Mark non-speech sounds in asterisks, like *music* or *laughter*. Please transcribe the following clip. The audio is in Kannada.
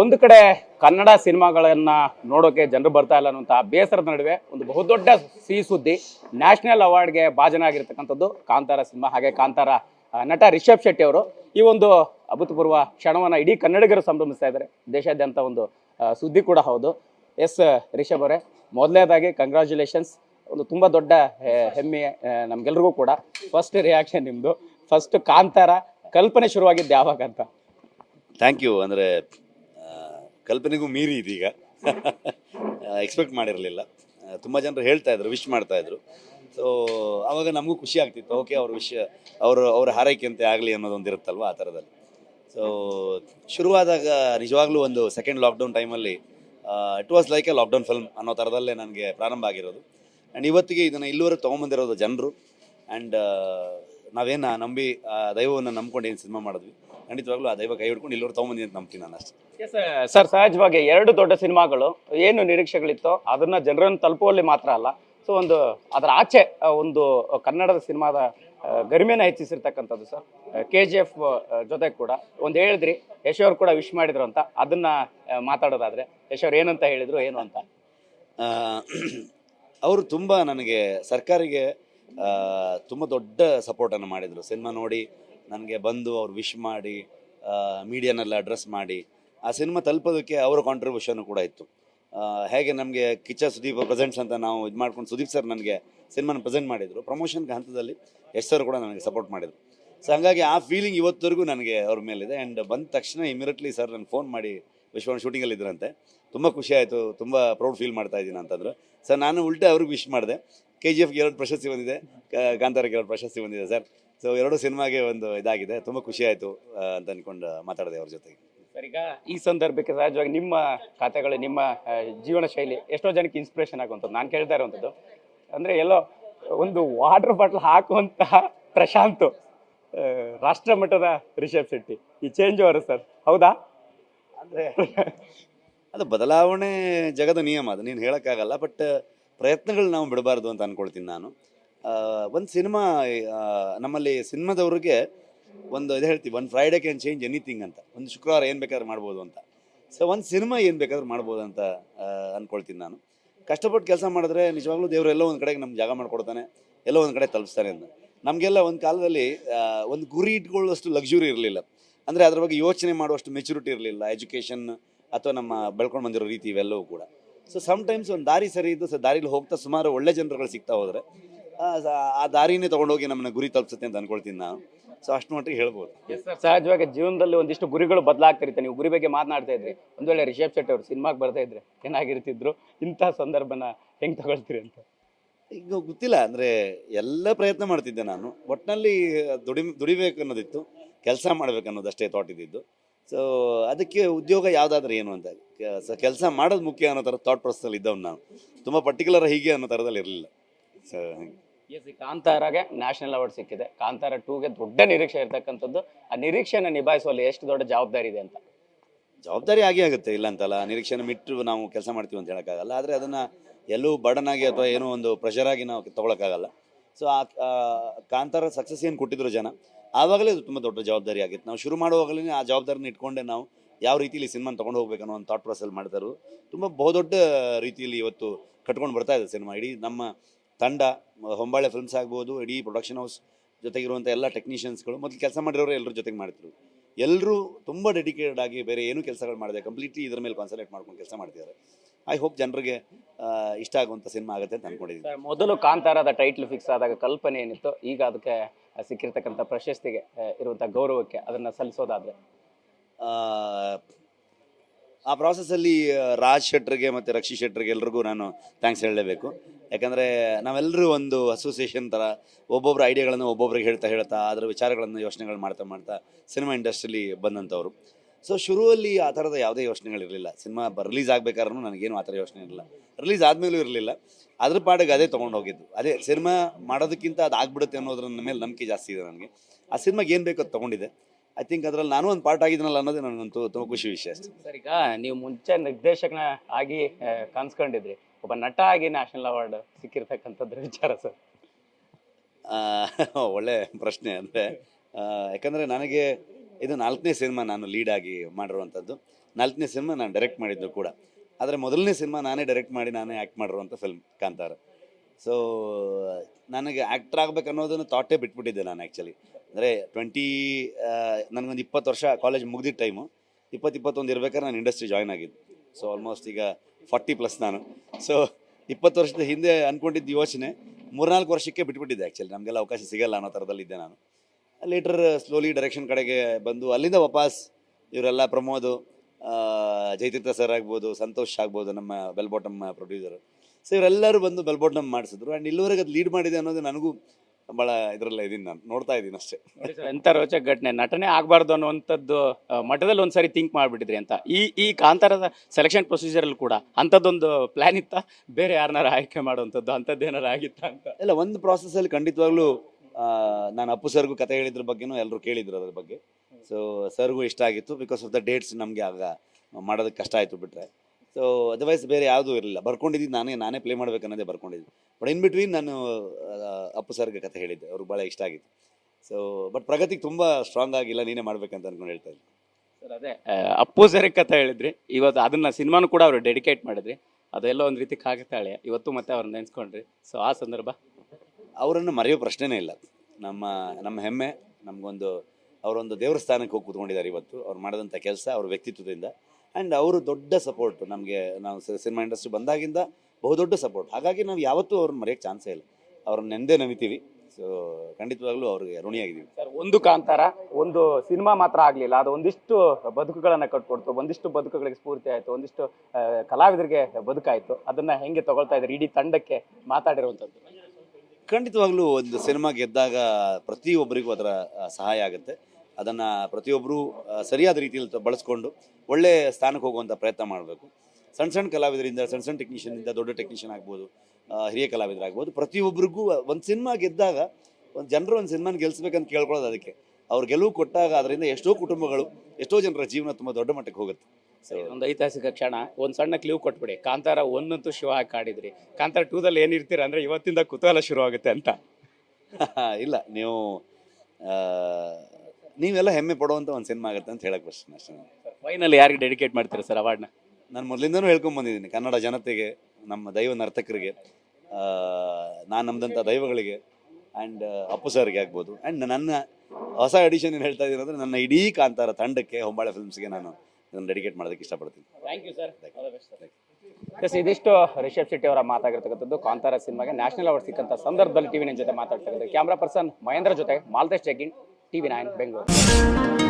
ಒಂದು ಕಡೆ ಕನ್ನಡ ಸಿನಿಮಾಗಳನ್ನ ನೋಡೋಕೆ ಜನರು ಬರ್ತಾ ಇಲ್ಲ ಅನ್ನುವಂಥ ಬೇಸರದ ನಡುವೆ ಒಂದು ಬಹುದೊಡ್ಡ ಸಿಹಿ ಸುದ್ದಿ ನ್ಯಾಷನಲ್ ಅವಾರ್ಡ್ಗೆ ಭಾಜನಾಗಿರ್ತಕ್ಕಂಥದ್ದು ಕಾಂತಾರ ಸಿನಿಮಾ ಹಾಗೆ ಕಾಂತಾರ ನಟ ರಿಷಬ್ ಶೆಟ್ಟಿ ಅವರು. ಈ ಒಂದು ಅಭೂತಪೂರ್ವ ಕ್ಷಣವನ್ನ ಇಡೀ ಕನ್ನಡಿಗರು ಸಂಭ್ರಮಿಸ್ತಾ ಇದ್ದಾರೆ. ದೇಶಾದ್ಯಂತ ಒಂದು ಸುದ್ದಿ ಕೂಡ ಹೌದು. ಎಸ್, ರಿಷಬ್ ಅವರೇ, ಮೊದಲನೇದಾಗಿ ಕಂಗ್ರ್ಯಾಚುಲೇಷನ್ಸ್ ಒಂದು ತುಂಬ ದೊಡ್ಡ ಹೆಮ್ಮೆ ನಮ್ಗೆಲ್ರಿಗೂ ಕೂಡ. ಫಸ್ಟ್ ರಿಯಾಕ್ಷನ್ ನಿಮ್ಮದು ಫಸ್ಟ್ ಕಾಂತಾರ ಕಲ್ಪನೆ ಶುರುವಾಗಿದ್ದು ಯಾವಾಗ ಅಂತ? ಥ್ಯಾಂಕ್ ಯು ಅಂದರೆ ಕಲ್ಪನೆಗೂ ಮೀರಿ ಇದೀಗ. ಎಕ್ಸ್ಪೆಕ್ಟ್ ಮಾಡಿರಲಿಲ್ಲ. ತುಂಬ ಜನರು ಹೇಳ್ತಾ ಇದ್ರು ವಿಶ್ ಮಾಡ್ತಾ ಇದ್ರು. ಸೊ ಅವಾಗ ನಮಗೂ ಖುಷಿ ಆಗ್ತಿತ್ತು. ಓಕೆ ಅವ್ರ ವಿಷಯ, ಅವರು, ಅವ್ರ ಹಾರೈಕೆಯಂತೆ ಆಗಲಿ ಅನ್ನೋದೊಂದು ಇರುತ್ತಲ್ವ ಆ ಥರದಲ್ಲಿ. ಸೊ ಶುರುವಾದಾಗ ನಿಜವಾಗ್ಲೂ ಒಂದು ಸೆಕೆಂಡ್ ಲಾಕ್ಡೌನ್ ಟೈಮಲ್ಲಿ it was like a lockdown film ಅನ್ನೋ ಥರದಲ್ಲೇ ನನಗೆ ಪ್ರಾರಂಭ ಆಗಿರೋದು. ಆ್ಯಂಡ್ ಇವತ್ತಿಗೆ ಇದನ್ನು ಇಲ್ಲಿವರೆಗೆ ತೊಗೊಂಬಂದಿರೋದು ಜನರು. ಆ್ಯಂಡ್ ನಾವೇನು ನಂಬಿ ದೈವವನ್ನು ನಂಬ್ಕೊಂಡು ಏನು ಸಿನಿಮಾ ಮಾಡಿದ್ವಿ. ಖಂಡಿತವಾಗ್ಲೂ ಆ ದೈವ ಕೈ ಹಿಡ್ಕೊಂಡು ಇಲ್ಲಿ ತೊಗೊಂಬಂದಿ ಅಂತ ನಂಬ್ತೀನಿ ನಾನು ಅಷ್ಟೇ. ಸರ್ ಸಹಜವಾಗಿ ಎರಡು ದೊಡ್ಡ ಸಿನಿಮಾಗಳು ಏನು ನಿರೀಕ್ಷೆಗಳಿತ್ತೋ ಅದನ್ನ ಜನರನ್ನು ತಲುಪುವಲ್ಲಿ ಮಾತ್ರ ಅಲ್ಲ. ಸೊ ಒಂದು ಅದರ ಆಚೆ ಆ, ಒಂದು ಕನ್ನಡದ ಸಿನಿಮಾದ ಆ, ಗರಿಮೆನ ಹೆಚ್ಚಿಸಿರ್ತಕ್ಕಂಥದ್ದು ಸರ್ ಕೆ ಜಿ ಎಫ್ ಜೊತೆ ಕೂಡ. ಒಂದು ಹೇಳಿದ್ರಿ ಯಶ್ ಅವ್ರು ಕೂಡ ವಿಶ್ ಮಾಡಿದ್ರು ಅಂತ. ಅದನ್ನ ಆ, ಮಾತಾಡೋದಾದ್ರೆ ಯಶ್ ಅವ್ರು ಏನಂತ ಹೇಳಿದ್ರು ಏನು ಅಂತ? ಅವರು ತುಂಬ ನನಗೆ ಸರ್ಕಾರಿಗೆ ತುಂಬ ದೊಡ್ಡ ಸಪೋರ್ಟನ್ನು ಮಾಡಿದರು. ಸಿನಿಮಾ ನೋಡಿ ನನಗೆ ಬಂದು ಅವ್ರು ವಿಶ್ ಮಾಡಿ ಮೀಡಿಯಾನೆಲ್ಲ ಅಡ್ರೆಸ್ ಮಾಡಿ, ಆ ಸಿನಿಮಾ ತಲುಪೋದಕ್ಕೆ ಅವರ ಕಾಂಟ್ರಿಬ್ಯೂಷನ್ ಕೂಡ ಇತ್ತು. ಹೇಗೆ ನಮಗೆ ಕಿಚ್ಚ ಸುದೀಪ್ ಪ್ರೆಸೆಂಟ್ಸ್ ಅಂತ ನಾವು ಇದು ಮಾಡ್ಕೊಂಡು ಸುದೀಪ್ ಸರ್ ನನಗೆ ಸಿನಿಮಾನ ಪ್ರೆಸೆಂಟ್ ಮಾಡಿದರು. ಪ್ರಮೋಷನ್ ಹಂತದಲ್ಲಿ ಸರ್ ಕೂಡ ನನಗೆ ಸಪೋರ್ಟ್ ಮಾಡಿದರು. ಸೊ ಹಾಗಾಗಿ ಆ ಫೀಲಿಂಗ್ ಇವತ್ತವರೆಗೂ ನನಗೆ ಅವ್ರ ಮೇಲಿದೆ. ಆ್ಯಂಡ್ ಬಂದ ತಕ್ಷಣ ಇಮಿಡಿಯೇಟ್ಲಿ ಸರ್ ನನಗೆ ಫೋನ್ ಮಾಡಿ ವಿಶ್ವನ ಶೂಟಿಂಗಲ್ಲಿ ಇದ್ರಂತೆ. ತುಂಬ ಖುಷಿ ಆಯಿತು, ತುಂಬ ಪ್ರೌಡ್ ಫೀಲ್ ಮಾಡ್ತಾ ಇದ್ದೀನಿ ಅಂತಂದ್ರು. ಸರ್ ನಾನು ಉಲ್ಟೆ ಅವ್ರಿಗೆ ವಿಶ್ ಮಾಡಿದೆ. ಕೆ ಜಿ ಎಫ್ಗೆ ಎರಡು ಪ್ರಶಸ್ತಿ ಬಂದಿದೆ ಗಾಂಧಾರಕ್ಕೆ ಎರಡು ಪ್ರಶಸ್ತಿ ಬಂದಿದೆ ಸರ್ ಸೊ ಎರಡು ಸಿನಿಮಾಗೆ ಒಂದು ಇದಾಗಿದೆ. ತುಂಬ ಖುಷಿ ಆಯಿತು ಅಂತ ಅಂದ್ಕೊಂಡು ಮಾತಾಡಿದೆ ಅವ್ರ ಜೊತೆಗೆ. ಸರ್ ಈಗ ಈ ಸಂದರ್ಭಕ್ಕೆ ಸಹಜವಾಗಿ ನಿಮ್ಮ ಕಥೆಗಳು ನಿಮ್ಮ ಆ, ಜೀವನ ಶೈಲಿ ಎಷ್ಟೋ ಜನಕ್ಕೆ ಇನ್ಸ್ಪಿರೇಷನ್ ಆಗುವಂಥದ್ದು. ನಾನು ಕೇಳ್ತಾ ಇರುವಂಥದ್ದು ಅಂದರೆ ಎಲ್ಲೋ ಒಂದು ವಾಟರ್ ಬಾಟ್ಲ್ ಹಾಕುವಂತಹ ಪ್ರಶಾಂತ್ ಆ, ರಾಷ್ಟ್ರ ಮಟ್ಟದ ರಿಷಬ್ ಶೆಟ್ಟಿ. ಈ ಚೇಂಜ್ ಅವರು ಸರ್ ಹೌದಾ? ಅಂದರೆ ಅದು ಬದಲಾವಣೆ ಜಗದ ನಿಯಮ ಅದು ನೀನು ಹೇಳೋಕ್ಕಾಗಲ್ಲ ಬಟ್ ಪ್ರಯತ್ನಗಳು ನಾವು ಬಿಡಬಾರ್ದು ಅಂತ ಅಂದ್ಕೊಳ್ತೀನಿ ನಾನು. ಒಂದು ಸಿನಿಮಾ ನಮ್ಮಲ್ಲಿ ಸಿನಿಮಾದವ್ರಿಗೆ ಒಂದು ಇದು ಹೇಳ್ತೀವಿ, ಒಂದು ಫ್ರೈಡೇ ಕ್ಯಾನ್ ಚೇಂಜ್ ಎನಿಥಿಂಗ್ ಅಂತ. ಒಂದು ಶುಕ್ರವಾರ ಏನು ಬೇಕಾದ್ರೂ ಮಾಡ್ಬೋದು ಅಂತ. ಸೊ ಒಂದು ಸಿನಿಮಾ ಏನು ಬೇಕಾದ್ರೂ ಮಾಡ್ಬೋದು ಅಂತ ಅಂದ್ಕೊಳ್ತೀನಿ ನಾನು. ಕಷ್ಟಪಟ್ಟು ಕೆಲಸ ಮಾಡಿದ್ರೆ ನಿಜವಾಗ್ಲೂ ದೇವರು ಎಲ್ಲೋ ಒಂದು ಕಡೆಗೆ ನಮ್ಗೆ ಜಾಗ ಮಾಡಿಕೊಡ್ತಾನೆ, ಎಲ್ಲೋ ಒಂದು ಕಡೆ ತಲುಪಿಸ್ತಾನೆ ಅಂತ. ನಮಗೆಲ್ಲ ಒಂದು ಕಾಲದಲ್ಲಿ ಒಂದು ಗುರಿ ಇಟ್ಕೊಳ್ಳುವಷ್ಟು ಲಕ್ಸುರಿ ಇರಲಿಲ್ಲ. ಅಂದರೆ ಅದ್ರ ಬಗ್ಗೆ ಯೋಚನೆ ಮಾಡುವಷ್ಟು ಮೆಚುರಿಟಿ ಇರಲಿಲ್ಲ ಎಜುಕೇಷನ್ ಅಥವಾ ನಮ್ಮ ಬೆಳ್ಕೊಂಡು ಬಂದಿರೋ ರೀತಿ ಇವೆಲ್ಲವೂ ಕೂಡ. ಸೊ ಸಮ್ಟೈಮ್ಸ್ ಒಂದು ದಾರಿ ಸರಿ ಇದ್ದು, ಸೊ ದಾರಿಲಿ ಹೋಗ್ತಾ ಸುಮಾರು ಒಳ್ಳೆ ಜನರುಗಳು ಸಿಗ್ತಾ ಹೋದರೆ ಆ, ದಾರಿನೇ ತಗೊಂಡೋಗಿ ನಮ್ಮನ್ನ ಗುರಿ ತಲುಪಿಸುತ್ತೆ ಅಂತ ಅನ್ಕೊಳ್ತೀನಿ ನಾನು. ಸೊ ಅಷ್ಟು ಮಟ್ಟಿಗೆ ಹೇಳ್ಬೋದು. ಸಹಜವಾಗಿ ಜೀವನದಲ್ಲಿ ಒಂದಿಷ್ಟು ಗುರಿಗಳು ಬದಲಾಗ್ತಿರುತ್ತೆ ನೀವು ಗುರಿ ಬಗ್ಗೆ ಮಾತನಾಡ್ತಾ ಇದ್ರಿ. ಒಂದ್ ವೇಳೆ ರಿಷಬ್ ಶೆಟ್ಟಿ ಅವರು ಸಿನಿಮಾಗೆ ಬರ್ತಾ ಇದ್ರೆ ಏನಾಗಿರ್ತಿದ್ರು ಇಂಥ ಸಂದರ್ಭನ ಹೆಂಗ್ ತಗೊಳ್ತೀರಿ ಅಂತ? ಈಗ ಗೊತ್ತಿಲ್ಲ ಅಂದ್ರೆ ಎಲ್ಲ ಪ್ರಯತ್ನ ಮಾಡ್ತಿದ್ದೆ ನಾನು. ಒಟ್ಟಿನಲ್ಲಿ ದುಡಿ ದುಡಿಬೇಕು ಅನ್ನೋದಿತ್ತು. ಕೆಲಸ ಮಾಡ್ಬೇಕು ಅನ್ನೋದಷ್ಟೇ ಥಾಟ್ ಇದ್ದಿದ್ದು. ಸೊ ಅದಕ್ಕೆ ಉದ್ಯೋಗ ಯಾವುದಾದ್ರೂ ಏನು ಅಂತ. ಕೆಲಸ ಮಾಡೋದು ಮುಖ್ಯ ಅನ್ನೋ ಥರ ಥಾಟ್ ಪ್ರೊಸೆಸಲ್ಲಿ ಇದ್ದವ್ನು ನಾನು. ತುಂಬ ಪರ್ಟಿಕ್ಯುಲರ್ ಹೀಗೆ ಅನ್ನೋ ಥರದಲ್ಲಿ ಇರಲಿಲ್ಲ. ಸೊ ಎಸ್ ಈ ಕಾಂತಾರಗೆ ನ್ಯಾಷನಲ್ ಅವಾರ್ಡ್ ಸಿಕ್ಕಿದೆ. ಕಾಂತಾರ ಟೂಗೆ ದೊಡ್ಡ ನಿರೀಕ್ಷೆ ಇರತಕ್ಕಂಥದ್ದು. ಆ ನಿರೀಕ್ಷೆನ ನಿಭಾಯಿಸುವಲ್ಲಿ ಎಷ್ಟು ದೊಡ್ಡ ಜವಾಬ್ದಾರಿ ಇದೆ ಅಂತ? ಜವಾಬ್ದಾರಿ ಆಗೇ ಆಗುತ್ತೆ ಇಲ್ಲ ಅಂತಲ್ಲ ನಿರೀಕ್ಷೆನ ಬಿಟ್ಟು ನಾವು ಕೆಲಸ ಮಾಡ್ತೀವಿ ಅಂತ ಹೇಳೋಕ್ಕಾಗಲ್ಲ. ಆದರೆ ಅದನ್ನು ಎಲ್ಲೂ ಬರ್ಡನ್ ಆಗಿ ಅಥವಾ ಏನೋ ಒಂದು ಪ್ರೆಷರ್ ಆಗಿ ನಾವು ತೊಗೊಳಕ್ಕಾಗಲ್ಲ. ಸೊ ಆ ಕಾಂತಾರ ಸಕ್ಸಸ್ ಏನು ಕೊಟ್ಟಿದ್ರು ಜನ ಆವಾಗಲೇ ಅದು ತುಂಬ ದೊಡ್ಡ ಜವಾಬ್ದಾರಿ ಆಗಿತ್ತು. ನಾವು ಶುರು ಮಾಡುವಾಗಲೇ ಆ ಜವಾಬ್ದಾರಿನ ಇಟ್ಕೊಂಡೆ ನಾವು ಯಾವ ರೀತಿಯಲ್ಲಿ ಸಿನಿಮಾನ ತೊಗೊಂಡು ಹೋಗ್ಬೇಕು ಅನ್ನೋ ಒಂದು ಥಾಟ್ ಪ್ರೊಸೆಲ್ ಮಾಡ್ತಾರೆ ತುಂಬ ಬಹುದೊಡ್ಡ ರೀತಿಯಲ್ಲಿ ಇವತ್ತು ಕಟ್ಕೊಂಡು ಬರ್ತಾ ಇದೆ ಸಿನಿಮಾ ಇಡೀ ನಮ್ಮ ತಂಡ ಹೊಂಬಾಳೆ ಫಿಲ್ಮ್ಸ್ ಆಗ್ಬೋದು ಇಡೀ ಪ್ರೊಡಕ್ಷನ್ ಹೌಸ್ ಜೊತೆಗಿರುವಂಥ ಎಲ್ಲ ಟೆಕ್ನಿಷಿಯನ್ಸ್ಗಳು ಮೊದಲು ಕೆಲಸ ಮಾಡಿರೋರು ಎಲ್ಲರ ಜೊತೆಗೆ ಮಾಡ್ತಿದ್ರು. ಎಲ್ಲರೂ ತುಂಬ ಡೆಡಿಕೇಟೆಡ್ ಆಗಿ ಬೇರೆ ಏನೂ ಕೆಲಸಗಳು ಮಾಡಿದೆ ಕಂಪ್ಲೀಟ್ಲಿ ಇದ್ರ ಮೇಲೆ ಕಾನ್ಸಂಟ್ರೇಟ್ ಮಾಡ್ಕೊಂಡು ಕೆಲಸ ಮಾಡ್ತಿದ್ದಾರೆ ಐ ಹೋಪ್ ಜನರಿಗೆ ಇಷ್ಟ ಆಗುವಂಥ ಸಿನಿಮಾ ಆಗುತ್ತೆ ಅಂತ ಅನ್ಕೊಂಡಿದ್ದೀನಿ ಮೊದಲು ಕಾಂತಾರದ ಟೈಟ್ಲ್ ಫಿಕ್ಸ್ ಆದಾಗ ಕಲ್ಪನೆ ಏನಿತ್ತು? ಈಗ ಅದಕ್ಕೆ ಸಿಕ್ಕಿರ್ತಕ್ಕಂಥ ಪ್ರಶಸ್ತಿಗೆ ಇರುವಂಥ ಗೌರವಕ್ಕೆ ಅದನ್ನ ಸಲ್ಲಿಸೋದಾದ್ರೆ. ಆ, ಆ ಪ್ರಾಸೆಸ್ಸಲ್ಲಿ ರಾಜ್ ಶೆಟ್ರಿಗೆ ಮತ್ತು ರಕ್ಷಿ ಶೆಟ್ರಿಗೆ ಎಲ್ರಿಗೂ ನಾನು ಥ್ಯಾಂಕ್ಸ್ ಹೇಳಲೇಬೇಕು. ಯಾಕಂದರೆ ನಾವೆಲ್ಲರೂ ಒಂದು ಅಸೋಸಿಯೇಷನ್ ಥರ ಒಬ್ಬೊಬ್ಬರ ಐಡಿಯಾಗಳನ್ನು ಒಬ್ಬೊಬ್ರಿಗೆ ಹೇಳ್ತಾ ಹೇಳ್ತಾ, ಅದರ ವಿಚಾರಗಳನ್ನು ಯೋಚನೆಗಳು ಮಾಡ್ತಾ ಮಾಡ್ತಾ ಸಿನಿಮಾ ಇಂಡಸ್ಟ್ರಿಲಿ ಬಂದಂಥವ್ರು. ಸೊ ಶುರುವಲ್ಲಿ ಆ ಥರದ ಯಾವುದೇ ಯೋಚನೆಗಳಿರಲಿಲ್ಲ ಸಿನಿಮಾ ರಿಲೀಸ್ ಆಗಬೇಕಾದ್ರೂ ನನಗೇನು ಆ ಥರ ಯೋಚನೆ ಇರಲಿಲ್ಲ. ರಿಲೀಸ್ ಆದಮೇಲೂ ಇರಲಿಲ್ಲ. ಅದ್ರ ಪಾಡಿಗೆ ಅದೇ ತೊಗೊಂಡು ಹೋಗಿದ್ದು. ಅದೇ ಸಿನಿಮಾ ಮಾಡೋದಕ್ಕಿಂತ ಅದು ಆಗ್ಬಿಡುತ್ತೆ ಅನ್ನೋದ್ರ ಮೇಲೆ ನಂಬಿಕೆ ಜಾಸ್ತಿ ಇದೆ ನನಗೆ. ಆ ಸಿನಿಮಾಗೆ ಏನು ಬೇಕೋ ಅದು ತೊಗೊಂಡಿದೆ ಐ ಥಿಂಕ್ ಅದ್ರಲ್ಲಿ ನಾನು ಒಂದು ಪಾರ್ಟ್ ಆಗಿದ್ದೀನಲ್ಲ ಅನ್ನೋದೇ ನನಗಂತೂ ತುಂಬ ಖುಷಿ ವಿಷಯ ಅಷ್ಟೇ. ಸರ್ ಈಗ ನೀವು ಮುಂಚೆ ನಿರ್ದೇಶಕನ ಆಗಿ ಕಾಣಿಸ್ಕೊಂಡಿದ್ರಿ. ಕನ್ಸ್ಕೊಂಡಿದ್ರಿ ಒಬ್ಬ ನಟ ಆಗಿ ನ್ಯಾಷನಲ್ ಅವಾರ್ಡ್ ಸಿಕ್ಕಿರ್ತಕ್ಕಂಥದ್ರ ವಿಚಾರ ಸರ್. ಆ, ಒಳ್ಳೆ ಪ್ರಶ್ನೆ ಅಂದರೆ ಯಾಕಂದರೆ ನನಗೆ ಇದು ನಾಲ್ಕನೇ ಸಿನಿಮಾ ನಾನು ಲೀಡ್ ಆಗಿ ಮಾಡಿರುವಂಥದ್ದು. ನಾಲ್ಕನೇ ಸಿನಿಮಾ ನಾನು ಡೈರೆಕ್ಟ್ ಮಾಡಿದ್ದು ಕೂಡ. ಆದರೆ ಮೊದಲನೇ ಸಿನಿಮಾ ನಾನೇ ಡೈರೆಕ್ಟ್ ಮಾಡಿ ನಾನೇ ಆ್ಯಕ್ಟ್ ಮಾಡಿರುವಂಥ ಫಿಲ್ಮ್ ಕಾಂತಾರ. ಸೊ ನನಗೆ ಆ್ಯಕ್ಟರ್ ಆಗ್ಬೇಕು ಅನ್ನೋದನ್ನು ಥಾಟೇ ಬಿಟ್ಬಿಟ್ಟಿದ್ದೆ ನಾನು ಆ್ಯಕ್ಚುಲಿ ಅಂದರೆ ಟ್ವೆಂಟಿ ನನಗೊಂದು ಇಪ್ಪತ್ತು ವರ್ಷ ಕಾಲೇಜ್ ಮುಗ್ದಿದ್ದ ಟೈಮು ಇಪ್ಪತ್ತು ಇಪ್ಪತ್ತೊಂದು ಇರ್ಬೇಕಾದ್ರೆ ನಾನು ಇಂಡಸ್ಟ್ರಿ ಜಾಯ್ನ್ ಆಗಿದ್ದು. ಸೊ ಆಲ್ಮೋಸ್ಟ್ ಈಗ ಫಾರ್ಟಿ ಪ್ಲಸ್ ನಾನು. ಸೊ ಇಪ್ಪತ್ತು ವರ್ಷದ ಹಿಂದೆ ಅಂದ್ಕೊಂಡಿದ್ದ ಯೋಚನೆ ಮೂರ್ನಾಲ್ಕು ವರ್ಷಕ್ಕೆ ಬಿಟ್ಬಿಟ್ಟಿದ್ದೆ ಆ್ಯಕ್ಚುಲಿ ನಮಗೆಲ್ಲ ಅವಕಾಶ ಸಿಗಲ್ಲ ಅನ್ನೋ ಥರದಲ್ಲಿದ್ದೆ ನಾನು. ಲೇಟರ್ ಸ್ಲೋಲಿ ಡೈರೆಕ್ಷನ್ ಕಡೆಗೆ ಬಂದು ಅಲ್ಲಿಂದ ವಾಪಸ್ ಇವರೆಲ್ಲ ಪ್ರಮೋದು ಜಯತೀರ್ಥ ಸರ್ ಆಗ್ಬೋದು ಸಂತೋಷ್ ಆಗ್ಬೋದು ನಮ್ಮ ಬೆಲ್ಬಾಟಮ್ ಪ್ರೊಡ್ಯೂಸರ್ ಸೊ ಇವರೆಲ್ಲರೂ ಬಂದು ಬೆಲ್ಬಾಟಮ್ ಮಾಡಿಸಿದ್ರು. ಆ್ಯಂಡ್ ಇಲ್ಲಿವರೆಗೆ ಅದು ಲೀಡ್ ಮಾಡಿದೆ ಅನ್ನೋದು ನನಗೂ ಭಾಳ ಇದರಲ್ಲ ಇದೀನಿ ನಾನು. ನೋಡ್ತಾ ಇದ್ದೀನಿ ಅಷ್ಟೇ. ಎಂಥ ರೋಚಕ ಘಟನೆ. ನಟನೆ ಆಗಬಾರ್ದು ಅನ್ನುವಂಥದ್ದು ಮಠದಲ್ಲಿ ಒಂದ್ಸರಿ ಥಿಂಕ್ ಮಾಡಿಬಿಟ್ಟಿದ್ರಿ ಅಂತ. ಈ ಈ ಕಾಂತಾರದ ಸೆಲೆಕ್ಷನ್ ಪ್ರೊಸೀಜರಲ್ಲಿ ಕೂಡ ಅಂಥದ್ದೊಂದು ಪ್ಲ್ಯಾನ್ ಇತ್ತ? ಬೇರೆ ಯಾರನ್ನಾರ ಆಯ್ಕೆ ಮಾಡುವಂಥದ್ದು ಅಂಥದ್ದು ಏನಾರು ಆಗಿತ್ತ ಅಂತ? ಇಲ್ಲ ಒಂದು ಪ್ರಾಸೆಸಲ್ಲಿ ಖಂಡಿತವಾಗ್ಲೂ ನಾನು ಅಪ್ಪು ಸರ್ಗೂ ಕತೆ ಹೇಳಿದ್ರ ಬಗ್ಗೆನೂ ಎಲ್ಲರೂ ಕೇಳಿದ್ರು ಅದ್ರ ಬಗ್ಗೆ. ಸೊ ಸರ್ಗೂ ಇಷ್ಟ ಆಗಿತ್ತು ಬಿಕಾಸ್ ಆಫ್ ದ ಡೇಟ್ಸ್ ನಮಗೆ ಆಗ. ಮಾಡೋದಕ್ಕೆ ಕಷ್ಟ ಆಯಿತು ಬಿಟ್ಟರೆ ಸೊ ಅದರ್ವೈಸ್ ಬೇರೆ ಯಾವುದೂ ಇರಲಿಲ್ಲ. ಬರ್ಕೊಂಡಿದ್ದು ನಾನೇ ನಾನೇ ಪ್ಲೇ ಮಾಡ್ಬೇಕು ಅನ್ನೋದೇ ಬರ್ಕೊಂಡಿದ್ದು ಬಟ್ ಇನ್ ಬಿಟ್ವೀನ್ ನಾನು ಅಪ್ಪು ಸರ್ಗೆ ಕಥೆ ಹೇಳಿದ್ದೆ. ಅವ್ರಿಗೆ ಭಾಳ ಇಷ್ಟ ಆಗಿತ್ತು. ಸೊ ಬಟ್ ಪ್ರಗತಿಗೆ ತುಂಬ ಸ್ಟ್ರಾಂಗ್ ಆಗಿಲ್ಲ ನೀನೇ ಮಾಡ್ಬೇಕಂತ ಅನ್ಕೊಂಡು ಹೇಳ್ತಾ ಇದ್ದೆ. ಸರ್ ಅದೇ ಅಪ್ಪು ಸರ್ ಕಥೆ ಹೇಳಿದ್ರಿ. ಇವತ್ತು ಅದನ್ನ ಸಿನಿಮಾನು ಕೂಡ ಅವರು ಡೆಡಿಕೇಟ್ ಮಾಡಿದ್ರಿ. ಅದೆಲ್ಲ ಒಂದು ರೀತಿ ಕಾಗತಾಳೆ ಇವತ್ತು ಮತ್ತೆ ಅವ್ರನ್ನ ನೆನ್ಸ್ಕೊಂಡ್ರಿ. ಸೊ ಆ ಸಂದರ್ಭ? ಅವರನ್ನು ಮರೆಯೋ ಪ್ರಶ್ನೆನೇ ಇಲ್ಲ. ನಮ್ಮ ನಮ್ಮ ಹೆಮ್ಮೆ ನಮಗೊಂದು ಅವರೊಂದು ದೇವ್ರ ಸ್ಥಾನಕ್ಕೆ ಹೋಗಿ ಕೂತ್ಕೊಂಡಿದ್ದಾರೆ ಇವತ್ತು. ಅವ್ರು ಮಾಡಿದಂಥ ಕೆಲಸ ಅವ್ರ ವ್ಯಕ್ತಿತ್ವದಿಂದ. ಆ್ಯಂಡ್ ಅವರು ದೊಡ್ಡ ಸಪೋರ್ಟ್ ನಮಗೆ ನಾವು ಸಿನಿಮಾ ಇಂಡಸ್ಟ್ರಿ ಬಂದಾಗಿಂದ ಬಹುದೊಡ್ಡ ಸಪೋರ್ಟ್ ಹಾಗಾಗಿ ನಾವು ಯಾವತ್ತೂ ಅವ್ರನ್ನ ಮರೆಯೋಕ್ಕೆ ಚಾನ್ಸೇ ಇಲ್ಲ. ಅವ್ರನ್ನ ನೆಂದೇ ನಮಿತೀವಿ. ಸೊ ಖಂಡಿತವಾಗ್ಲೂ ಅವ್ರಿಗೆ ಋಣಿಯಾಗಿದ್ದೀವಿ. ಸರ್ ಒಂದು ಕಾಂತಾರ ಒಂದು ಸಿನಿಮಾ ಮಾತ್ರ ಆಗಲಿಲ್ಲ ಅದು ಒಂದಿಷ್ಟು ಬದುಕುಗಳನ್ನು ಕಟ್ಕೊಡ್ತು ಒಂದಿಷ್ಟು ಬದುಕುಗಳಿಗೆ ಸ್ಫೂರ್ತಿ ಆಯಿತು ಒಂದಿಷ್ಟು ಕಲಾವಿದರಿಗೆ ಬದುಕಾಯಿತು. ಅದನ್ನು ಹೆಂಗೆ ತಗೊಳ್ತಾ ಇದ್ದಾರೆ ಇಡೀ ತಂಡಕ್ಕೆ ಮಾತಾಡಿರುವಂಥದ್ದು. ಖಂಡಿತವಾಗ್ಲೂ ಒಂದು ಸಿನಿಮಾ ಗೆದ್ದಾಗ ಪ್ರತಿಯೊಬ್ಬರಿಗೂ ಅದರ ಸಹಾಯ ಆಗುತ್ತೆ. ಅದನ್ನು ಪ್ರತಿಯೊಬ್ಬರು ಸರಿಯಾದ ರೀತಿಯಲ್ಲಿ ಬಳಸ್ಕೊಂಡು ಒಳ್ಳೆ ಸ್ಥಾನಕ್ಕೆ ಹೋಗುವಂಥ ಪ್ರಯತ್ನ ಮಾಡಬೇಕು. ಸಣ್ಣ ಸಣ್ಣ ಕಲಾವಿದರಿಂದ ಸಣ್ಣ ಸಣ್ಣ ಟೆಕ್ನಿಷಿಯನಿಂದ ದೊಡ್ಡ ಟೆಕ್ನಿಷಿಯನ್ ಆಗ್ಬೋದು ಹಿರಿಯ ಕಲಾವಿದರಾಗ್ಬೋದು ಪ್ರತಿಯೊಬ್ಬರಿಗೂ ಒಂದು ಸಿನಿಮಾ ಗೆದ್ದಾಗ ಒಂದು ಜನರು ಒಂದು ಸಿನಿಮಾನ ಗೆಲ್ಲಿಸ್ಬೇಕಂತ ಕೇಳ್ಕೊಳ್ಳೋದು ಅದಕ್ಕೆ. ಅವ್ರು ಗೆಲುವು ಕೊಟ್ಟಾಗ ಅದರಿಂದ ಎಷ್ಟೋ ಕುಟುಂಬಗಳು ಎಷ್ಟೋ ಜನರ ಜೀವನ ತುಂಬ ದೊಡ್ಡ ಮಟ್ಟಕ್ಕೆ ಹೋಗುತ್ತೆ. ಸರಿ ಒಂದು ಐತಿಹಾಸಿಕ ಕ್ಷಣ. ಒಂದು ಸಣ್ಣ ಕ್ಲೀವ್ ಕೊಟ್ಬಿಡಿ. ಕಾಂತಾರ ಒಂದಂತೂ ಶಿವ ಕಾಡಿದ್ರಿ ಕಾಂತಾರ ಟೂದಲ್ಲಿ ಏನಿರ್ತೀರ ಅಂದರೆ ಇವತ್ತಿಂದ ಕುತೂಹಲ ಶುರು ಆಗುತ್ತೆ ಅಂತ. *laughs* ಇಲ್ಲ ನೀವು ನೀವೆಲ್ಲ ಹೆಮ್ಮೆ ಪಡುವಂಥ ಒಂದು ಸಿನಿಮಾ ಆಗುತ್ತೆ ಅಂತ ಹೇಳಕ್ ಬರ್ತೀನಿ ಅಷ್ಟೇ ನಾನು. ಫೈನಲ್ ಯಾರಿಗೆ ಡೆಡಿಕೇಟ್ ಮಾಡ್ತೀರಾ ಸರ್ ಅವಾರ್ಡ್ನ ನಾನು ಮೊದಲಿಂದನೂ ಹೇಳ್ಕೊಂಡ್ ಬಂದಿದ್ದೀನಿ ಕನ್ನಡ ಜನತೆಗೆ ನಮ್ಮ ದೈವ ನರ್ತಕರಿಗೆ ನಾನು ನಮ್ದಂಥ ದೈವಗಳಿಗೆ ಆ್ಯಂಡ್ ಅಪ್ಪು ಸರ್ಗೆ ಆಗ್ಬೋದು. ಆ್ಯಂಡ್ ನನ್ನ ಹೊಸ ಎಡಿಷನ್ ಏನು ಹೇಳ್ತಾ ಇದ್ದೀನಿ ಅಂದರೆ ನನ್ನ ಇಡೀ ಕಾಂತಾರ ತಂಡಕ್ಕೆ ಹೊಂಬಾಳೆ ಫಿಲ್ಮ್ಸ್ಗೆ ನಾನು ಇದನ್ನು ಡೆಡಿಕೇಟ್ ಮಾಡೋದಕ್ಕೆ ಇಷ್ಟಪಡ್ತೀನಿ. ಥ್ಯಾಂಕ್ ಯು ಸರ್ ಎಸ್ ಇದಿಷ್ಟು ರಿಷಬ್ ಶೆಟ್ಟಿ ಅವರ ಮಾತಾಗಿರ್ತಕ್ಕಂಥದ್ದು ಕಾಂತಾರ ಸಿನಿಮಾಗೆ ನ್ಯಾಷನಲ್ ಅವಾರ್ಡ್ ಸಿಕ್ಕಂತ ಸಂದರ್ಭದಲ್ಲಿ ಟಿವಿ ನೈನ್ ಜೊತೆ ಮಾತಾಡ್ತಾ ಇದ್ದಾರೆ ಕ್ಯಾಮ್ರಾ ಪರ್ಸನ್ ಮಹೇಂದ್ರ ಜೊತೆ ಮಾಲ್ತೇಶ್ ಜಗ್ಗಿನ್ ಟಿವಿ ನೈನ್ ಬೆಂಗಳೂರು.